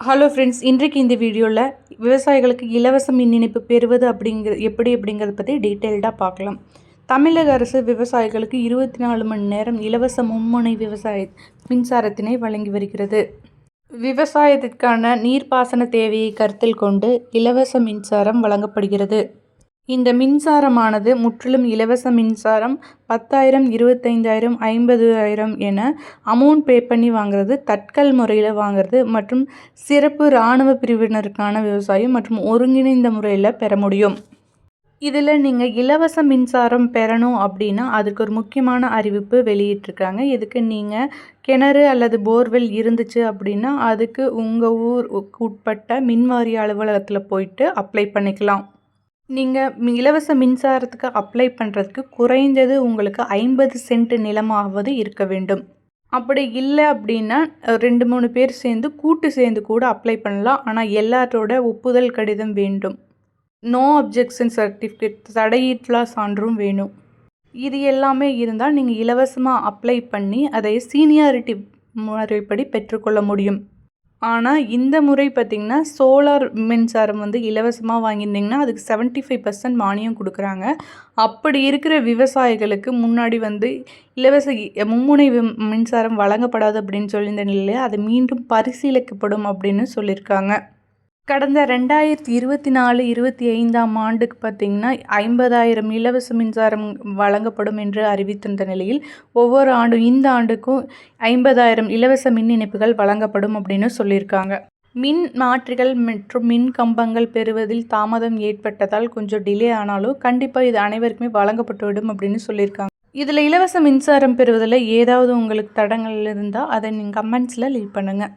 Hello friends இன்றைக்கு இந்த வீடியோவில் விவசாயிகளுக்கு இலவச மின் இணைப்பு பெறுவது அப்படிங்கிற எப்படி அப்படிங்கிறத பற்றி டீட்டெயில்டாக பார்க்கலாம். தமிழக அரசு விவசாயிகளுக்கு இருபத்தி நாலு மணி நேரம் இலவச மும்முனை விவசாய மின்சாரத்தினை வழங்கி வருகிறது. விவசாயத்திற்கான நீர்ப்பாசன தேவையை கருத்தில் கொண்டு இலவச மின்சாரம் வழங்கப்படுகிறது. இந்த மின்சாரமானது முற்றிலும் இலவச மின்சாரம் பத்தாயிரம் இருபத்தைந்தாயிரம் ஐம்பதாயிரம் என அமௌண்ட் பே பண்ணி வாங்குறது தட்கல் முறையில் வாங்குறது மற்றும் சிறப்பு இராணுவ பிரிவினருக்கான விவசாயம் மற்றும் ஒருங்கிணைந்த முறையில் பெற முடியும். இதில் நீங்கள் இலவச மின்சாரம் பெறணும் அப்படின்னா அதுக்கு ஒரு முக்கியமான அறிவிப்பு வெளியிட்டிருக்காங்க. இதுக்கு நீங்கள் கிணறு அல்லது போர்வெல் இருந்துச்சு அப்படின்னா அதுக்கு உங்கள் ஊர் உட்பட்ட மின்வாரிய அலுவலகத்தில் போயிட்டு அப்ளை பண்ணிக்கலாம். நீங்கள் இலவச மின்சாரத்துக்கு அப்ளை பண்ணுறதுக்கு குறைந்தது உங்களுக்கு ஐம்பது சென்ட் நிலமாவது இருக்க வேண்டும். அப்படி இல்லை அப்படின்னா ரெண்டு மூணு பேர் சேர்ந்து கூட்டு சேர்ந்து கூட அப்ளை பண்ணலாம். ஆனால் எல்லாரோட ஒப்புதல் கடிதம் வேண்டும். நோ அப்ஜெக்ஷன் சர்டிஃபிகேட் தடையீட்லா சான்றும் வேணும். இது எல்லாமே இருந்தால் நீங்கள் இலவசமாக அப்ளை பண்ணி அதை சீனியாரிட்டி முறைப்படி பெற்றுக்கொள்ள முடியும். ஆனால் இந்த முறை பார்த்திங்கன்னா சோலார் மின்சாரம் வந்து இலவசமாக வாங்கியிருந்தீங்கன்னா அதுக்கு செவன்ட்டி ஃபைவ் பர்சன்ட் மானியம் கொடுக்குறாங்க. அப்படி இருக்கிற விவசாயிகளுக்கு முன்னாடி வந்து இலவச மும்முனை மின்சாரம் வழங்கப்படாது அப்படின்னு சொல்லியிருந்த நிலையில் அது மீண்டும் பரிசீலிக்கப்படும் அப்படின்னு சொல்லியிருக்காங்க. கடந்த ரெண்டாயிரத்தி இருபத்தி நாலு இருபத்தி ஐந்தாம் ஆண்டுக்கு பார்த்திங்கன்னா ஐம்பதாயிரம் இலவச மின்சாரம் வழங்கப்படும் என்று அறிவித்திருந்த நிலையில் ஒவ்வொரு ஆண்டும் இந்த ஆண்டுக்கும் ஐம்பதாயிரம் இலவச மின் இணைப்புகள் வழங்கப்படும் அப்படின்னு சொல்லியிருக்காங்க. மின் மாற்றிகள் மற்றும் மின் கம்பங்கள் பெறுவதில் தாமதம் ஏற்பட்டதால் கொஞ்சம் டிலே ஆனாலும் கண்டிப்பாக இது அனைவருக்குமே வழங்கப்பட்டுவிடும் அப்படின்னு சொல்லியிருக்காங்க. இதில் இலவச மின்சாரம் பெறுவதில் ஏதாவது உங்களுக்கு தடங்கள் இருந்தால் அதை நீங்கள் கமெண்ட்ஸில் லீவ் பண்ணுங்கள்